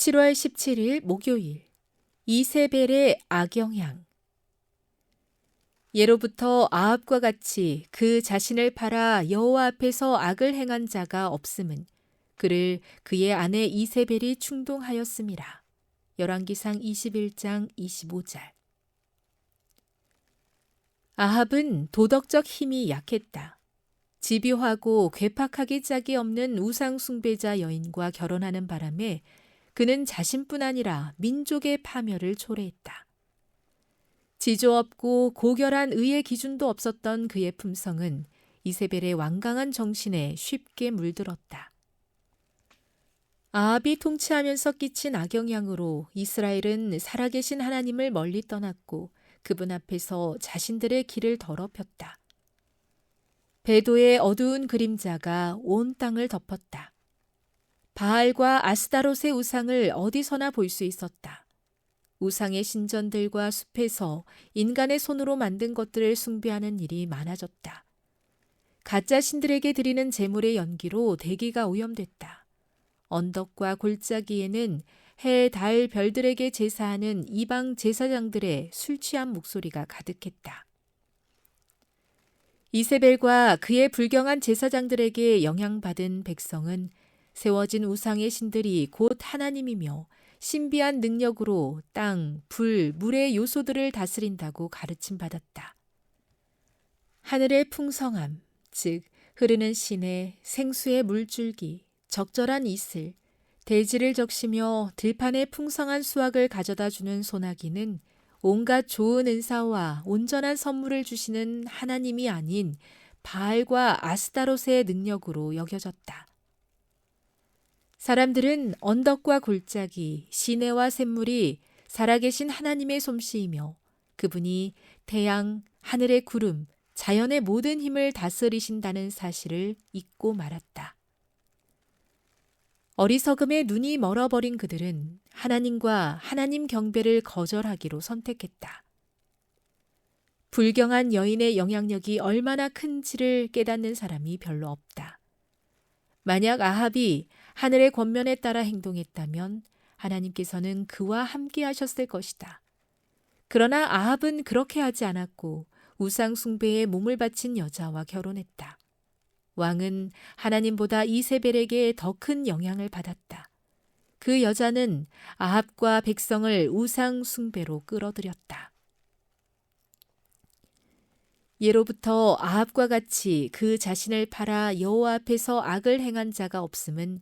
7월 17일 목요일 이세벨의 악영향 예로부터 아합과 같이 그 자신을 팔아 여호와 앞에서 악을 행한 자가 없음은 그를 그의 아내 이세벨이 충동하였음이라. 열왕기상 21장 25절 아합은 도덕적 힘이 약했다. 집요하고 괴팍하기 짝이 없는 우상 숭배자 여인과 결혼하는 바람에 그는 자신뿐 아니라 민족의 파멸을 초래했다. 지조 없고 고결한 의의 기준도 없었던 그의 품성은 이세벨의 완강한 정신에 쉽게 물들었다. 아합이 통치하면서 끼친 악영향으로 이스라엘은 살아계신 하나님을 멀리 떠났고 그분 앞에서 자신들의 길을 더럽혔다. 배도의 어두운 그림자가 온 땅을 덮었다. 바알과 아스다롯의 우상을 어디서나 볼 수 있었다. 우상의 신전들과 숲에서 인간의 손으로 만든 것들을 숭배하는 일이 많아졌다. 가짜 신들에게 드리는 제물의 연기로 대기가 오염됐다. 언덕과 골짜기에는 해, 달, 별들에게 제사하는 이방 제사장들의 술 취한 목소리가 가득했다. 이세벨과 그의 불경한 제사장들에게 영향받은 백성은 세워진 우상의 신들이 곧 하나님이며 신비한 능력으로 땅, 불, 물의 요소들을 다스린다고 가르침 받았다. 하늘의 풍성함, 즉 흐르는 시내, 생수의 물줄기, 적절한 이슬, 대지를 적시며 들판의 풍성한 수확을 가져다 주는 소나기는 온갖 좋은 은사와 온전한 선물을 주시는 하나님이 아닌 바알과 아스타롯의 능력으로 여겨졌다. 사람들은 언덕과 골짜기, 시내와 샘물이 살아계신 하나님의 솜씨이며 그분이 태양, 하늘의 구름, 자연의 모든 힘을 다스리신다는 사실을 잊고 말았다. 어리석음에 눈이 멀어버린 그들은 하나님과 하나님 경배를 거절하기로 선택했다. 불경한 여인의 영향력이 얼마나 큰지를 깨닫는 사람이 별로 없다. 만약 아합이 하늘의 권면에 따라 행동했다면 하나님께서는 그와 함께 하셨을 것이다. 그러나 아합은 그렇게 하지 않았고 우상 숭배에 몸을 바친 여자와 결혼했다. 왕은 하나님보다 이세벨에게 더 큰 영향을 받았다. 그 여자는 아합과 백성을 우상 숭배로 끌어들였다. 예로부터 아합과 같이 그 자신을 팔아 여호와 앞에서 악을 행한 자가 없음은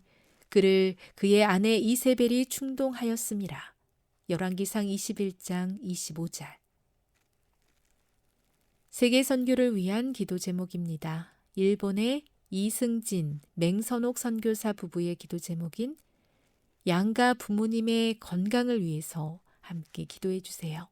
그를 그의 아내 이세벨이 충동하였음이라. 열왕기상 21장 25절. 세계 선교를 위한 기도 제목입니다. 일본의 이승진, 맹선옥 선교사 부부의 기도 제목인 양가 부모님의 건강을 위해서 함께 기도해 주세요.